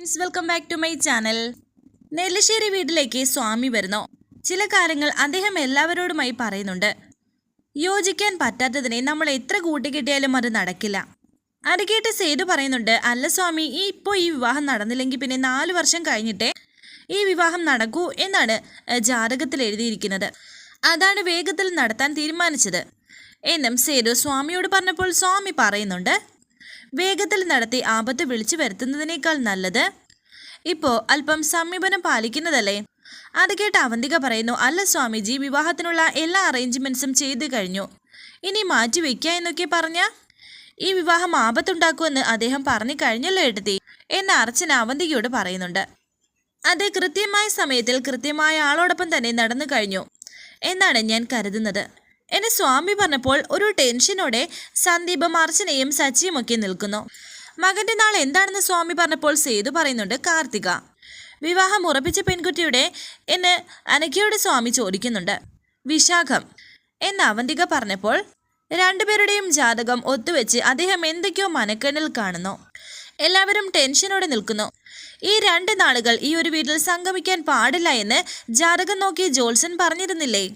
Friends welcome back to my channel Nellassery വീട്ടിലേക്ക് സ്വാമി വരുന്നു. ചില കാര്യങ്ങൾ അദ്ദേഹം എല്ലാവരോടുമായി പറയുന്നുണ്ട്. യോജിക്കാൻ പറ്റാത്തതിനെ നമ്മൾ എത്ര കൂട്ടിക്കിട്ടിയാലും അത് നടക്കില്ല. അത് സേതു പറയുന്നുണ്ട് അല്ല സ്വാമി ഈ ഇപ്പോൾ ഈ വിവാഹം നടന്നില്ലെങ്കിൽ പിന്നെ നാല് വർഷം കഴിഞ്ഞിട്ടേ ഈ വിവാഹം നടക്കൂ എന്നാണ് ജാതകത്തിൽ എഴുതിയിരിക്കുന്നത്. അതാണ് വേഗത്തിൽ നടത്താൻ തീരുമാനിച്ചത്. എന്നും സേതു സ്വാമിയോട് പറഞ്ഞപ്പോൾ സ്വാമി പറയുന്നുണ്ട് വേഗത്തിൽ നടത്തി ആപത്ത് വിളിച്ചു വരുത്തുന്നതിനേക്കാൾ നല്ലത്? ഇപ്പോ അല്പം സമീപനം പാലിക്കുന്നതല്ലേ? അത് കേട്ട് അവന്തിക പറയുന്നു അല്ല സ്വാമിജി വിവാഹത്തിനുള്ള എല്ലാ അറേഞ്ച്മെന്റ്സും ചെയ്തു കഴിഞ്ഞു. ഇനി മാറ്റി വെക്കുക എന്നൊക്കെ പറഞ്ഞ? ഈ വിവാഹം ആപത്തുണ്ടാക്കുമെന്ന് അദ്ദേഹം പറഞ്ഞു കഴിഞ്ഞല്ലോ എടുത്തി എന്ന് അർച്ചന അവന്തികയോട് പറയുന്നുണ്ട്. അത് കൃത്യമായ സമയത്തിൽ കൃത്യമായ ആളോടൊപ്പം തന്നെ നടന്നു കഴിഞ്ഞു എന്നാണ് ഞാൻ കരുതുന്നത്. എന്നെ സ്വാമി പറഞ്ഞപ്പോൾ ഒരു ടെൻഷനോടെ സന്ദീപ് അർച്ചനയും സച്ചിയുമൊക്കെ നിൽക്കുന്നു. മകന്റെ നാൾ എന്താണെന്ന് സ്വാമി പറഞ്ഞപ്പോൾ സേതു പറയുന്നുണ്ട് കാർത്തിക. വിവാഹം ഉറപ്പിച്ച പെൺകുട്ടിയുടെ എന്ന് അനഘയോട് സ്വാമി ചോദിക്കുന്നുണ്ട്. വിശാഖം. എന്ന് അവന്തിക പറഞ്ഞപ്പോൾ രണ്ടുപേരുടെയും ജാതകം ഒത്തുവെച്ച് അദ്ദേഹം എന്തൊക്കെയോ മനക്കണ്ണിൽ കാണുന്നു. എല്ലാവരും ടെൻഷനോടെ നിൽക്കുന്നു. ഈ രണ്ട് നാളുകൾ ഈ ഒരു വീട്ടിൽ സംഗമിക്കാൻ പാടില്ല എന്ന് ജാതകം നോക്കി ജോത്സൻ പറഞ്ഞിരുന്നില്ലേ?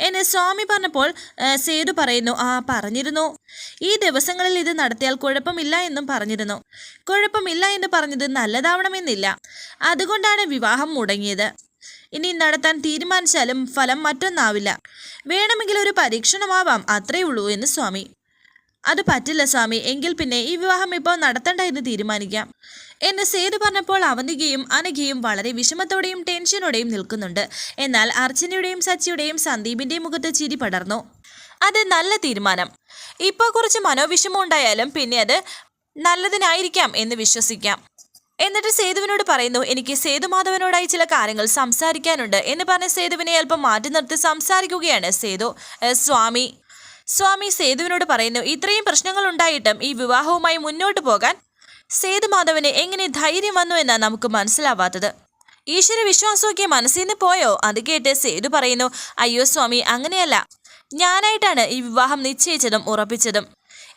എന്നെ സ്വാമി പറഞ്ഞപ്പോൾ സേതു പറയുന്നു ആ പറഞ്ഞിരുന്നു. ഈ ദിവസങ്ങളിൽ ഇത് നടത്തിയാൽ കുഴപ്പമില്ല എന്നും പറഞ്ഞിരുന്നു. കുഴപ്പമില്ല എന്ന് പറഞ്ഞത് നല്ലതാവണമെന്നില്ല. അതുകൊണ്ടാണ് വിവാഹം മുടങ്ങിയത്. ഇനി നടത്താൻ തീരുമാനിച്ചാലും ഫലം മറ്റൊന്നാവില്ല. വേണമെങ്കിൽ ഒരു പരീക്ഷണമാവാം അത്രേ ഉള്ളൂ എന്ന് സ്വാമി. അത് പറ്റില്ല സ്വാമി. എങ്കിൽ പിന്നെ ഈ വിവാഹം ഇപ്പോൾ നടത്തണ്ട എന്ന് തീരുമാനിക്കാം. എന്ന് സേതു പറഞ്ഞപ്പോൾ അവന്തികയും അനഘയും വളരെ വിഷമത്തോടെയും ടെൻഷനോടെയും നിൽക്കുന്നുണ്ട്. എന്നാൽ അർച്ചനയുടെയും സച്ചിയുടെയും സന്ദീപിന്റെ മുഖത്ത് ചിരി പടർന്നു. അത് നല്ല തീരുമാനം. ഇപ്പോൾ കുറച്ച് മനോവിഷമം ഉണ്ടായാലും പിന്നെ അത് നല്ലതിനായിരിക്കാം എന്ന് വിശ്വസിക്കാം. എന്നിട്ട് സേതുവിനോട് പറയുന്നു എനിക്ക് സേതുമാധവനോടായി ചില കാര്യങ്ങൾ സംസാരിക്കാനുണ്ട് എന്ന് പറഞ്ഞ് സേതുവിനെ അല്പം മാറ്റി നിർത്തി സംസാരിക്കുകയാണ് സേതു. സ്വാമി. സ്വാമി സേതുവിനോട് പറയുന്നു ഇത്രയും പ്രശ്നങ്ങൾ ഉണ്ടായിട്ടും ഈ വിവാഹവുമായി മുന്നോട്ട് പോകാൻ സേതുമാധവന് എങ്ങനെ ധൈര്യം വന്നു എന്നാണ് നമുക്ക് മനസ്സിലാവാത്തത്. ഈശ്വര വിശ്വാസമൊക്കെ മനസ്സിൽ നിന്ന് പോയോ? അത് കേട്ട് സേതു പറയുന്നു അയ്യോ സ്വാമി അങ്ങനെയല്ല. ഞാനായിട്ടാണ് ഈ വിവാഹം നിശ്ചയിച്ചതും ഉറപ്പിച്ചതും.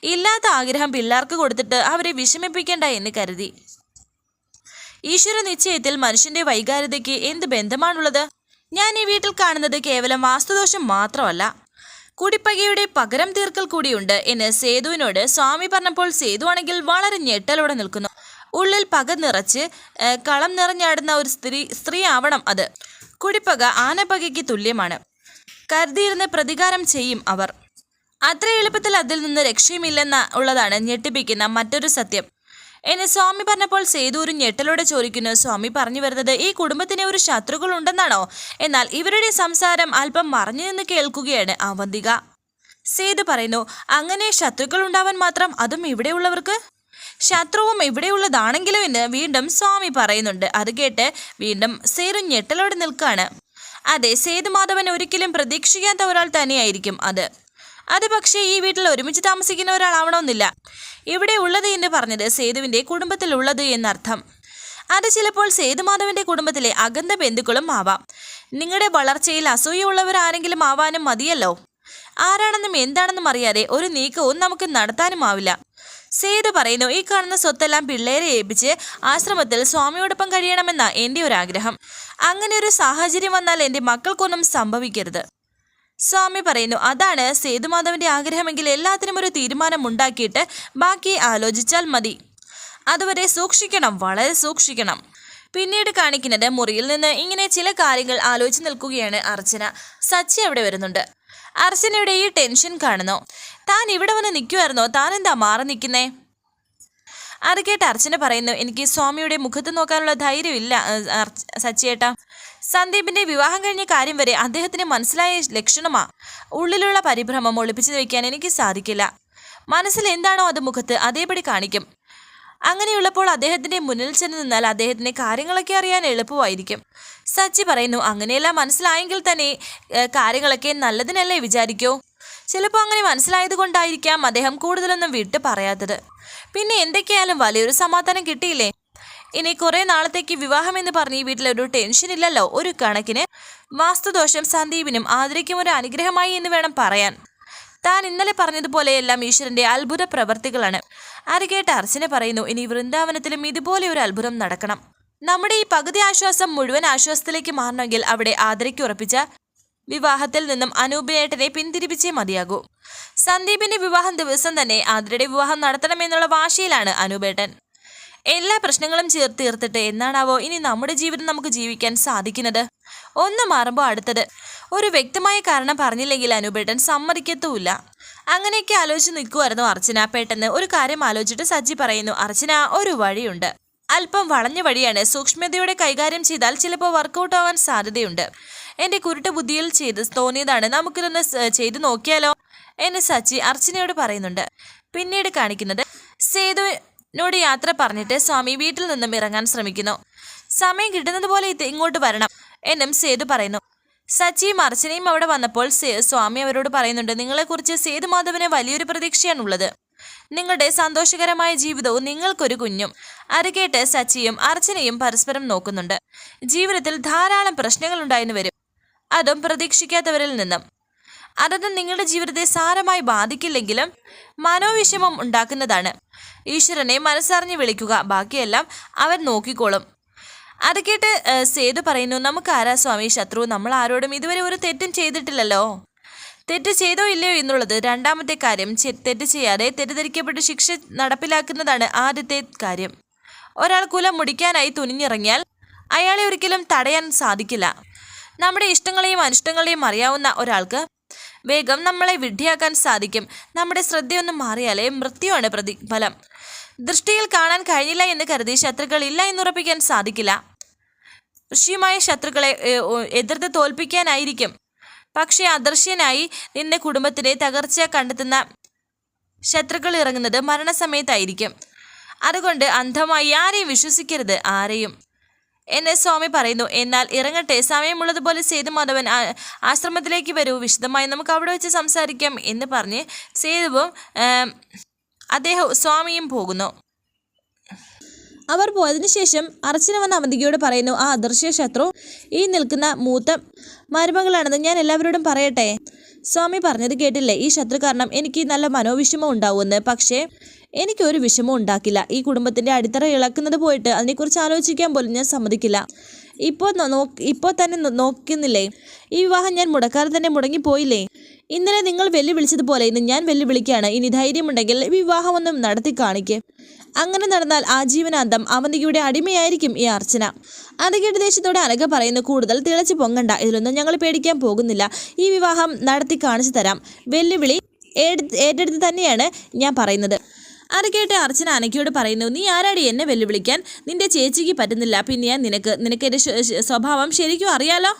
ഇല്ലാത്ത ആഗ്രഹം പിള്ളേർക്ക് കൊടുത്തിട്ട് അവരെ വിഷമിപ്പിക്കേണ്ട എന്ന് കരുതി. ഈശ്വര നിശ്ചയത്തിൽ മനുഷ്യന്റെ വൈകാരികതയ്ക്ക് എന്ത് ബന്ധമാണുള്ളത്? ഞാൻ ഈ വീട്ടിൽ കാണുന്നത് കേവലം വാസ്തുദോഷം മാത്രമല്ല. കുടിപ്പകയുടെ പകരം തീർക്കൽ കൂടിയുണ്ട്. എന്ന് സേതുവിനോട് സ്വാമി പറഞ്ഞപ്പോൾ സേതു ആണെങ്കിൽ വളരെ ഞെട്ടലോടെ നിൽക്കുന്നു. ഉള്ളിൽ പക നിറച്ച് കളം നിറഞ്ഞാടുന്ന ഒരു സ്ത്രീ സ്ത്രീ ആവണം അത്. കുടിപ്പക ആനപ്പകയ്ക്ക് തുല്യമാണ്. കരുതിയിരുന്ന് പ്രതികാരം ചെയ്യും അവർ. അത്ര എളുപ്പത്തിൽ അതിൽ നിന്ന് രക്ഷയുമില്ലെന്ന ഉള്ളതാണ് ഞെട്ടിപ്പിക്കുന്ന മറ്റൊരു സത്യം. എന്നെ സ്വാമി പറഞ്ഞപ്പോൾ സേതു ഒരു ഞെട്ടലോടെ ചോദിക്കുന്നു സ്വാമി പറഞ്ഞു വരുന്നത് ഈ കുടുംബത്തിന് ഒരു ശത്രുക്കൾ ഉണ്ടെന്നാണോ എന്നാൽ ഇവരുടെ സംസാരം അല്പം മറഞ്ഞു നിന്ന് കേൾക്കുകയാണ് അവന്തിക. സേതു പറയുന്നു അങ്ങനെ ശത്രുക്കൾ ഉണ്ടാവാൻ മാത്രം അതും ഇവിടെയുള്ളവർക്ക്? ശത്രുവും ഇവിടെയുള്ളതാണെങ്കിലും എന്ന് വീണ്ടും സ്വാമി പറയുന്നുണ്ട്. അത് കേട്ട് വീണ്ടും സേതു ഞെട്ടലോടെ നിൽക്കുകയാണ്. അതെ സേതുമാധവൻ ഒരിക്കലും പ്രതീക്ഷിക്കാത്ത ഒരാൾ തന്നെയായിരിക്കും അത്. അത് പക്ഷേ ഈ വീട്ടിൽ ഒരുമിച്ച് താമസിക്കുന്ന ഒരാളാവണമെന്നില്ല. ഇവിടെ ഉള്ളത് എന്ന് പറഞ്ഞത് സേതുവിന്റെ കുടുംബത്തിലുള്ളത് എന്നർത്ഥം. അത് ചിലപ്പോൾ സേതുമാധവന്റെ കുടുംബത്തിലെ അഗന്ത ബന്ധുക്കളും ആവാം. നിങ്ങളുടെ വളർച്ചയിൽ അസൂയുള്ളവർ ആരെങ്കിലും ആവാനും മതിയല്ലോ. ആരാണെന്നും എന്താണെന്നും അറിയാതെ ഒരു നീക്കവും നമുക്ക് നടത്താനുമാവില്ല സേതു പറയുന്നു ഈ കാണുന്ന സ്വത്തെല്ലാം പിള്ളേരെ ഏൽപ്പിച്ച് ആശ്രമത്തിൽ സ്വാമിയോടൊപ്പം കഴിയണമെന്ന എന്റെ ഒരു ആഗ്രഹം. അങ്ങനെ ഒരു സാഹചര്യം വന്നാൽ എന്റെ മക്കൾക്കൊന്നും സംഭവിക്കരുത്. സ്വാമി പറയുന്നു അതാണ് സേതുമാധവന്റെ ആഗ്രഹമെങ്കിൽ എല്ലാത്തിനും ഒരു തീരുമാനം ഉണ്ടാക്കിയിട്ട് ബാക്കി ആലോചിച്ചാൽ മതി. അതുവരെ സൂക്ഷിക്കണം വളരെ സൂക്ഷിക്കണം. പിന്നീട് കാണിക്കുന്നത് മുറിയിൽ നിന്ന് ഇങ്ങനെ ചില കാര്യങ്ങൾ ആലോചിച്ച് നിൽക്കുകയാണ് അർച്ചന. സച്ചി അവിടെ വരുന്നുണ്ട്. അർച്ചനയുടെ ഈ ടെൻഷൻ കാണുന്നു. താൻ ഇവിടെ വന്ന് നിൽക്കുമായിരുന്നോ താൻ എന്താ മാറി നിൽക്കുന്നേ? അത് കേട്ട് അർച്ചന പറയുന്നു എനിക്ക് സ്വാമിയുടെ മുഖത്ത് നോക്കാനുള്ള ധൈര്യമില്ല സച്ചിയേട്ടാ. സന്ദീപിന്റെ വിവാഹം കഴിഞ്ഞ കാര്യം വരെ അദ്ദേഹത്തിന് മനസ്സിലായ ലക്ഷണമാ. ഉള്ളിലുള്ള പരിഭ്രമം ഒളിപ്പിച്ചു വയ്ക്കാൻ എനിക്ക് സാധിക്കില്ല. മനസ്സിൽ എന്താണോ അത് മുഖത്ത് അതേപടി കാണിക്കും. അങ്ങനെയുള്ളപ്പോൾ അദ്ദേഹത്തിന്റെ മുന്നിൽ ചെന്ന് നിന്നാൽ അദ്ദേഹത്തിന് കാര്യങ്ങളൊക്കെ അറിയാൻ എളുപ്പമായിരിക്കും. സച്ചി പറയുന്നു അങ്ങനെയെല്ലാം മനസ്സിലായെങ്കിൽ തന്നെ കാര്യങ്ങളൊക്കെ നല്ലതിനല്ലേ വിചാരിക്കൂ? ചിലപ്പോൾ അങ്ങനെ മനസ്സിലായത് കൊണ്ടായിരിക്കാം അദ്ദേഹം കൂടുതലൊന്നും വിട്ടു പറയാത്തത്. പിന്നെ എന്തൊക്കെയായാലും വലിയൊരു സമാധാനം കിട്ടിയില്ലേ? ഇനി കുറെ നാളത്തേക്ക് വിവാഹം എന്ന് പറഞ്ഞ് ഈ വീട്ടിലൊരു ടെൻഷൻ ഇല്ലല്ലോ. ഒരു കണക്കിന് വാസ്തുദോഷം സന്ദീപിനും ആദരിക്കും ഒരു അനുഗ്രഹമായി എന്ന് വേണം പറയാൻ. താൻ ഇന്നലെ പറഞ്ഞതുപോലെയെല്ലാം ഈശ്വരന്റെ അത്ഭുത പ്രവർത്തികളാണ്. അരകേട്ട അർച്ചന പറയുന്നു ഇനി വൃന്ദാവനത്തിലും ഇതുപോലെ ഒരു അത്ഭുതം നടക്കണം. നമ്മുടെ ഈ പകുതി ആശ്വാസം മുഴുവൻ ആശ്വാസത്തിലേക്ക് മാറണമെങ്കിൽ അവിടെ ആദരയ്ക്ക് ഉറപ്പിച്ച വിവാഹത്തിൽ നിന്നും അനൂപിനേട്ടനെ പിന്തിരിപ്പിച്ചേ മതിയാകൂ. സന്ദീപിന്റെ വിവാഹം ദിവസം തന്നെ ആതിരയുടെ വിവാഹം നടത്തണമെന്നുള്ള വാശിയിലാണ് അനൂപേട്ടൻ. എല്ലാ പ്രശ്നങ്ങളും ചേർത്ത് തീർത്തിട്ട് എന്നാണാവോ ഇനി നമ്മുടെ ജീവിതം നമുക്ക് ജീവിക്കാൻ സാധിക്കുന്നത്? ഒന്ന് മാറുമ്പോൾ അടുത്തത്. ഒരു വ്യക്തമായ കാരണം പറഞ്ഞില്ലെങ്കിൽ അനുപേട്ടൻ സമ്മതിക്കത്തുമില്ല. അങ്ങനെയൊക്കെ ആലോചിച്ച് നിൽക്കുമായിരുന്നു അർച്ചന. പെട്ടെന്ന് ഒരു കാര്യം ആലോചിച്ചിട്ട് സജ്ജി പറയുന്നു അർച്ചന ഒരു വഴിയുണ്ട്. അല്പം വളഞ്ഞ വഴിയാണ്. സൂക്ഷ്മതയോടെ കൈകാര്യം ചെയ്താൽ ചിലപ്പോൾ വർക്കൗട്ട് ആവാൻ സാധ്യതയുണ്ട്. എന്റെ കുരുട്ട് ബുദ്ധിയിൽ ചെയ്ത് തോന്നിയതാണ്. നമുക്കിതൊന്ന് ചെയ്തു നോക്കിയാലോ? എന്ന് സച്ചി അർച്ചനയോട് പറയുന്നുണ്ട്. പിന്നീട് കാണിക്കുന്നത് സേതുവിനോട് യാത്ര പറഞ്ഞിട്ട് സ്വാമി വീട്ടിൽ നിന്നും ഇറങ്ങാൻ ശ്രമിക്കുന്നു. സമയം കിട്ടുന്നത് പോലെ ഇങ്ങോട്ട് വരണം എന്നും സേതു പറയുന്നു. സച്ചിയും അർച്ചനയും അവിടെ വന്നപ്പോൾ സ്വാമി അവരോട് പറയുന്നുണ്ട് നിങ്ങളെക്കുറിച്ച് സേതുമാധവന് വലിയൊരു പ്രതീക്ഷയാണുള്ളത്. നിങ്ങളുടെ സന്തോഷകരമായ ജീവിതവും നിങ്ങൾക്കൊരു കുഞ്ഞും. അത് കേട്ട് സച്ചിയും അർച്ചനയും പരസ്പരം നോക്കുന്നുണ്ട്. ജീവിതത്തിൽ ധാരാളം പ്രശ്നങ്ങൾ ഉണ്ടായിരുന്നു വരും. അതും പ്രതീക്ഷിക്കാത്തവരിൽ നിന്നും. അതൊന്നും നിങ്ങളുടെ ജീവിതത്തെ സാരമായി ബാധിക്കില്ലെങ്കിലും മനോവിഷമം ഉണ്ടാക്കുന്നതാണ്. ഈശ്വരനെ മനസ്സറിഞ്ഞ് വിളിക്കുക. ബാക്കിയെല്ലാം അവൻ നോക്കിക്കോളും. അത് കേട്ട് സേതു പറയുന്നു നമുക്ക് ആരാ സ്വാമി ശത്രു? നമ്മൾ ആരോടും ഇതുവരെ ഒരു തെറ്റും ചെയ്തിട്ടില്ലല്ലോ? തെറ്റ് ചെയ്തോ ഇല്ലയോ എന്നുള്ളത് രണ്ടാമത്തെ കാര്യം. തെറ്റ് ചെയ്യാതെ തെറ്റിദ്ധരിക്കപ്പെട്ട് ശിക്ഷ നടപ്പിലാക്കുന്നതാണ് ആദ്യത്തെ കാര്യം. ഒരാൾ കുലം മുടിക്കാനായി തുനിഞ്ഞിറങ്ങിയാൽ അയാളെ ഒരിക്കലും തടയാൻ സാധിക്കില്ല. നമ്മുടെ ഇഷ്ടങ്ങളെയും അനിഷ്ടങ്ങളെയും അറിയാവുന്ന ഒരാൾക്ക് വേഗം നമ്മളെ വിഡ്ഢിയാക്കാൻ സാധിക്കും. നമ്മുടെ ശ്രദ്ധയൊന്നും മാറിയാലേ മൃത്യുവാണ് പ്രതിഫലം. ദൃഷ്ടിയിൽ കാണാൻ കഴിഞ്ഞില്ല എന്ന് കരുതി ശത്രുക്കൾ ഇല്ല എന്നുറപ്പിക്കാൻ സാധിക്കില്ല. ഋഷിയുമായ ശത്രുക്കളെ എതിർത്ത് തോൽപ്പിക്കാനായിരിക്കും. പക്ഷേ അദൃശ്യനായി നിന്റെ കുടുംബത്തിലെ തകർച്ച കണ്ടെത്തുന്ന ശത്രുക്കൾ ഇറങ്ങുന്നത് മരണസമയത്തായിരിക്കും. അതുകൊണ്ട് അന്ധമായി ആരെയും വിശ്വസിക്കരുത് ആരെയും. എന്നെ സ്വാമി പറയുന്നു എന്നാൽ ഇറങ്ങട്ടെ സമയമുള്ളതുപോലെ സേതുമാധവൻ മാധവൻ ആശ്രമത്തിലേക്ക് വരൂ വിശദമായി നമുക്ക് അവിടെ വെച്ച് സംസാരിക്കാം എന്ന് പറഞ്ഞ് സേതുവും അദ്ദേഹം സ്വാമിയും പോകുന്നു. അവർ പോയതിനു ശേഷം അർച്ചന വന്ന അവന്തികയോട് പറയുന്നു ആ അദൃശ്യ ശത്രു ഈ നിൽക്കുന്ന മൂത്ത മരുമകളാണെന്ന് ഞാൻ എല്ലാവരോടും പറയട്ടെ. സ്വാമി പറഞ്ഞത് കേട്ടില്ലേ ഈ ശത്രു കാരണം എനിക്ക് നല്ല മനോവിഷമം ഉണ്ടാവുമെന്ന് പക്ഷേ എനിക്കൊരു വിഷമം ഉണ്ടാക്കില്ല. ഈ കുടുംബത്തിന്റെ അടിത്തറ ഇളക്കുന്നത് പോയിട്ട് അതിനെക്കുറിച്ച് ആലോചിക്കാൻ പോലും ഞാൻ സമ്മതിക്കില്ല. ഇപ്പോൾ ഇപ്പോൾ തന്നെ നോക്കുന്നില്ലേ? ഈ വിവാഹം ഞാൻ മുടക്കാതെ തന്നെ മുടങ്ങിപ്പോയില്ലേ? ഇന്നലെ നിങ്ങൾ വെല്ലുവിളിച്ചതുപോലെ ഇന്ന് ഞാൻ വെല്ലുവിളിക്കുകയാണ്. ഇനി ധൈര്യമുണ്ടെങ്കിൽ വിവാഹമൊന്നും നടത്തി കാണിക്കേ. അങ്ങനെ നടന്നാൽ ആജീവനാന്തം അവന്തികയുടെ അടിമയായിരിക്കും ഈ അർച്ചന. അത് ദേശത്തോടെ അനക പറയുന്നു കൂടുതൽ തിളച്ചു പൊങ്ങണ്ട. ഇതിലൊന്നും ഞങ്ങൾ പേടിക്കാൻ പോകുന്നില്ല. ഈ വിവാഹം നടത്തി കാണിച്ചു തരാം. വെല്ലുവിളി ഏറ്റെടുത്ത് തന്നെയാണ് ഞാൻ പറയുന്നത്. അത് കേട്ട് അർച്ചന അനക്കയോട് പറയുന്നു നീ ആരാടി എന്നെ വെല്ലുവിളിക്കാൻ? നിന്റെ ചേച്ചിക്ക് പറ്റുന്നില്ല. പിന്നെ ഞാൻ നിനക്ക് നിനക്ക് എന്റെ സ്വ- സ്വ- സ്വഭാവം ശരിക്കും അറിയാലോ?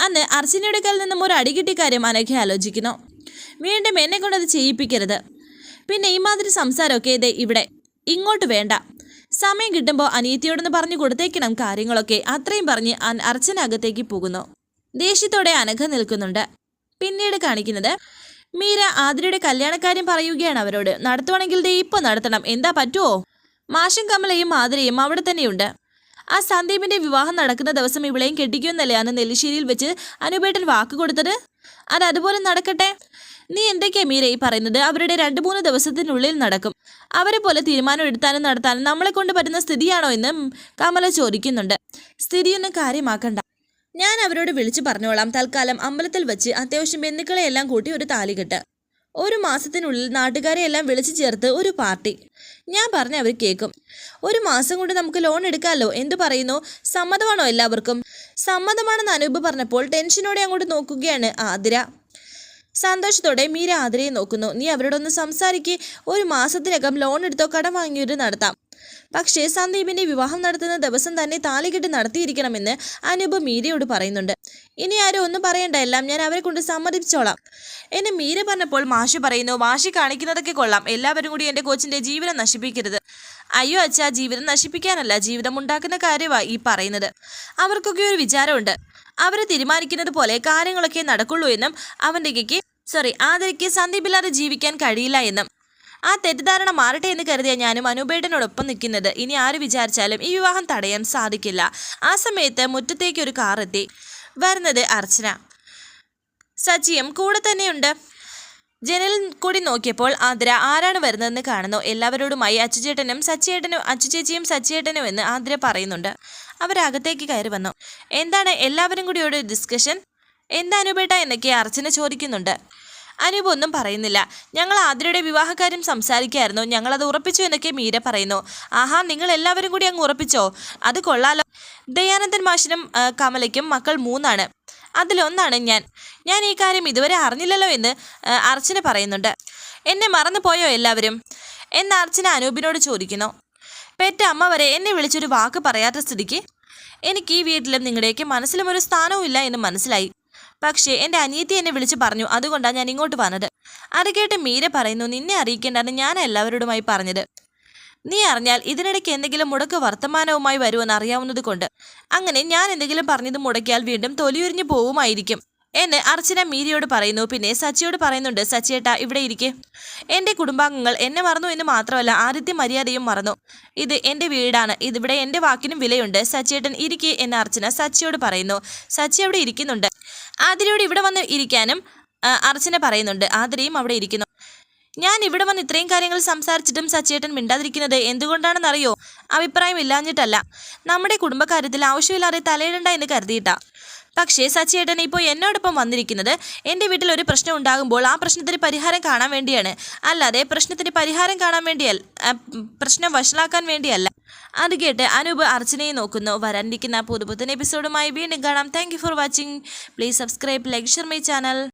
അന്ന് അർച്ചനയുടെ കയ്യിൽ നിന്നും ഒരു അടി കിട്ടിയ കാര്യം അനഘ ആലോചിക്കുന്നു. വീണ്ടും എന്നെ കൊണ്ടത് ചെയ്യിപ്പിക്കരുത്. പിന്നെ ഇമാതിരി സംസാരമൊക്കെ ഇതേ ഇവിടെ. ഇങ്ങോട്ട് വേണ്ട. സമയം കിട്ടുമ്പോൾ അനിയത്തിയോടൊന്ന് പറഞ്ഞു കൊടുത്തേക്കണം കാര്യങ്ങളൊക്കെ. അത്രയും പറഞ്ഞ് അർച്ചന അകത്തേക്ക് പോകുന്നു. ദേഷ്യത്തോടെ അനഘ നിൽക്കുന്നുണ്ട്. പിന്നീട് കാണിക്കുന്നത് മീര ആതിരയുടെ കല്യാണക്കാര്യം പറയുകയാണ് അവരോട്. നടത്തുവാണെങ്കിൽ ദേ ഇപ്പോൾ നടത്തണം. എന്താ പറ്റുമോ മാഷും കമലയും ആതിരയും അവിടെ തന്നെയുണ്ട്. ആ സന്ദീപിന്റെ വിവാഹം നടക്കുന്ന ദിവസം ഇവിളെയും കെട്ടിക്കുമെന്നല്ലേ അന്ന് നെല്ലിശ്ശേരിയിൽ വെച്ച് അനുപേട്ടൻ വാക്ക് കൊടുത്തത്? അത് അതുപോലെ നടക്കട്ടെ. നീ എന്തൊക്കെയാ മീര ഈ പറയുന്നത്? അവരുടെ രണ്ട് മൂന്ന് ദിവസത്തിനുള്ളിൽ നടക്കും. അവരെ പോലെ തീരുമാനം എടുത്താനും നടത്താനും നമ്മളെ കൊണ്ട് പറ്റുന്ന സ്ഥിതിയാണോ എന്ന് കമല ചോദിക്കുന്നുണ്ട്. സ്ഥിതിയൊന്നും കാര്യമാക്കണ്ട. ഞാൻ അവരോട് വിളിച്ചു പറഞ്ഞോളാം. തൽക്കാലം അമ്പലത്തിൽ വെച്ച് അത്യാവശ്യം ബന്ധുക്കളെയെല്ലാം കൂട്ടി ഒരു താലികെട്ട്. ഒരു മാസത്തിനുള്ളിൽ നാട്ടുകാരെ എല്ലാം വിളിച്ചു ചേർത്ത് ഒരു പാർട്ടി. ഞാൻ പറഞ്ഞ അവർ കേൾക്കും ഒരു മാസം കൊണ്ട് നമുക്ക് ലോൺ എടുക്കാമല്ലോ എന്തു പറയുന്നു? സമ്മതമാണോ എല്ലാവർക്കും? സമ്മതമാണെന്ന് അനൂപ് പറഞ്ഞപ്പോൾ ടെൻഷനോടെ അങ്ങോട്ട് നോക്കുകയാണ് ആതിര. സന്തോഷത്തോടെ മീര ആതിരയെ നോക്കുന്നു. നീ അവരോടൊന്ന് സംസാരിക്ക്. ഒരു മാസത്തിനകം ലോൺ എടുത്തോ കടം വാങ്ങിയൊരു നടത്താം. പക്ഷേ സന്ദീപിന്റെ വിവാഹം നടത്തുന്ന ദിവസം തന്നെ താലികെട്ട് നടത്തിയിരിക്കണമെന്ന് അനൂപ് മീരയോട് പറയുന്നുണ്ട്. ഇനി ആരും ഒന്നും പറയണ്ട. എല്ലാം ഞാൻ അവരെ കൊണ്ട് സമ്മതിപ്പിച്ചോളാം. എന്നെ മീര പറഞ്ഞപ്പോൾ മാഷി പറയുന്നു മാഷി കാണിക്കുന്നതൊക്കെ കൊള്ളാം. എല്ലാവരും കൂടി എന്റെ കോച്ചിന്റെ ജീവനം നശിപ്പിക്കരുത്. അയ്യോ അച്ഛാ ജീവിതം നശിപ്പിക്കാനല്ല. ജീവിതം ഉണ്ടാക്കുന്ന കാര്യമാണ് ഈ പറയുന്നത്. അവർക്കൊക്കെ ഒരു വിചാരമുണ്ട്. അവരെ തീരുമാനിക്കുന്നത് പോലെ കാര്യങ്ങളൊക്കെ നടക്കുള്ളൂ എന്നും അവന്റെ സോറി ആദരയ്ക്ക് സന്ദീപില്ലാതെ ജീവിക്കാൻ കഴിയില്ല എന്നും. ആ തെറ്റിദ്ധാരണ മാറട്ടെ എന്ന് കരുതിയ ഞാനും അനുപേടനോടൊപ്പം നിൽക്കുന്നത്. ഇനി ആര് വിചാരിച്ചാലും ഈ വിവാഹം തടയാൻ സാധിക്കില്ല. ആ സമയത്ത് മുറ്റത്തേക്ക് ഒരു കാർ എത്തി. വരുന്നത് അർച്ചന. സച്ചിയും കൂടെ തന്നെയുണ്ട്. ജനലിൽ കൂടി നോക്കിയപ്പോൾ ആതിര ആരാണ് വരുന്നതെന്ന് കാണുന്നു. എല്ലാവരോടുമായി അച്ചുചേട്ടനും സച്ചിയേട്ടനും അച്ചുചേച്ചിയും സച്ചിയേട്ടനും എന്ന് ആതിര പറയുന്നുണ്ട്. അവരകത്തേക്ക് കയറി വന്നു. എന്താണ് എല്ലാവരും കൂടി ഒരു ഡിസ്കഷൻ എന്താ അനുപേട്ട എന്നൊക്കെ അർച്ചന ചോദിക്കുന്നുണ്ട്. അനൂപ് ഒന്നും പറയുന്നില്ല. ഞങ്ങൾ ആതിരയുടെ വിവാഹകാര്യം സംസാരിക്കായിരുന്നു ഞങ്ങളത് ഉറപ്പിച്ചു എന്നൊക്കെ മീര പറയുന്നു. ആഹാ നിങ്ങൾ എല്ലാവരും കൂടി അങ്ങ് ഉറപ്പിച്ചോ? അത് കൊള്ളാലോ. ദയാനന്ദൻ മാഷിനും കമലയ്ക്കും മക്കൾ മൂന്നാണ്. അതിലൊന്നാണ് ഞാൻ. ഞാൻ ഈ കാര്യം ഇതുവരെ അറിഞ്ഞില്ലല്ലോ എന്ന് അർച്ചന പറയുന്നുണ്ട്. എന്നെ മറന്നു പോയോ എല്ലാവരും? എന്ന് അർച്ചന അനൂപിനോട് ചോദിക്കുന്നു. പെറ്റ അമ്മ വരെ എന്നെ വിളിച്ചൊരു വാക്ക് പറയാത്ത സ്ഥിതിക്ക് എനിക്ക് ഈ വീട്ടിലും നിങ്ങളുടെയൊക്കെ മനസ്സിലും ഒരു സ്ഥാനവും ഇല്ല എന്ന് മനസ്സിലായി. പക്ഷേ എന്റെ അനിയത്തി എന്നെ വിളിച്ച് പറഞ്ഞു. അതുകൊണ്ടാണ് ഞാൻ ഇങ്ങോട്ട് വന്നത്. അത് കേട്ട് മീര പറയുന്നു നിന്നെ അറിയിക്കേണ്ടെന്ന് ഞാൻ എല്ലാവരോടുമായി പറഞ്ഞത്. നീ അറിഞ്ഞാൽ ഇതിനിടയ്ക്ക് എന്തെങ്കിലും മുടക്ക് വർത്തമാനവുമായി വരുമെന്ന് അറിയാവുന്നത് കൊണ്ട് അങ്ങനെ ഞാൻ എന്തെങ്കിലും പറഞ്ഞത് മുടക്കിയാൽ വീണ്ടും തൊലിയുരിഞ്ഞു പോവുമായിരിക്കും. എന്ന് അർച്ചന മീരയോട് പറയുന്നു. പിന്നെ സച്ചിയോട് പറയുന്നുണ്ട് സച്ചിയേട്ട ഇവിടെ ഇരിക്കെ. എന്റെ കുടുംബാംഗങ്ങൾ എന്നെ മറന്നു എന്ന് മാത്രമല്ല ആദ്യത്തെ മര്യാദയും മറന്നു. ഇത് എന്റെ വീടാണ്. ഇതിവിടെ എന്റെ വാക്കിനും വിലയുണ്ട്. സച്ചിയേട്ടൻ ഇരിക്കെ എന്ന് അർച്ചന സച്ചിയോട് പറയുന്നു. സച്ചി അവിടെ ഇരിക്കുന്നുണ്ട്. ആതിരയോട് ഇവിടെ വന്ന് ഇരിക്കാനും അർച്ചന പറയുന്നുണ്ട്. ആതിരയും അവിടെ ഇരിക്കുന്നു. ഞാൻ ഇവിടെ വന്ന് ഇത്രയും കാര്യങ്ങൾ സംസാരിച്ചിട്ടും സച്ചേട്ടൻ മിണ്ടാതിരിക്കുന്നത് എന്തുകൊണ്ടാണെന്നറിയോ? അഭിപ്രായം ഇല്ലാഞ്ഞിട്ടല്ല. നമ്മുടെ കുടുംബക്കാര്യത്തിൽ ആവശ്യമില്ലാതെ തലയിടണ്ട എന്ന് കരുതിയിട്ടാ. പക്ഷേ സച്ചേട്ടൻ ഇപ്പോൾ എന്നോടൊപ്പം വന്നിരിക്കുന്നത് എന്റെ വീട്ടിൽ ഒരു പ്രശ്നം ഉണ്ടാകുമ്പോൾ ആ പ്രശ്നത്തിന് പരിഹാരം കാണാൻ വേണ്ടിയാണ്. അല്ലാതെ പ്രശ്നത്തിന് പരിഹാരം കാണാൻ വേണ്ടിയല്ല പ്രശ്നം വഷളാക്കാൻ വേണ്ടിയല്ല. അത് കേട്ട് അനൂപ് അർച്ചനയെ നോക്കുന്നു. വരാനിരിക്കുന്ന പുതുപുത്തൻ എപ്പിസോഡുമായി വീണ്ടും കാണാം. Thank for watching please subscribe like share my channel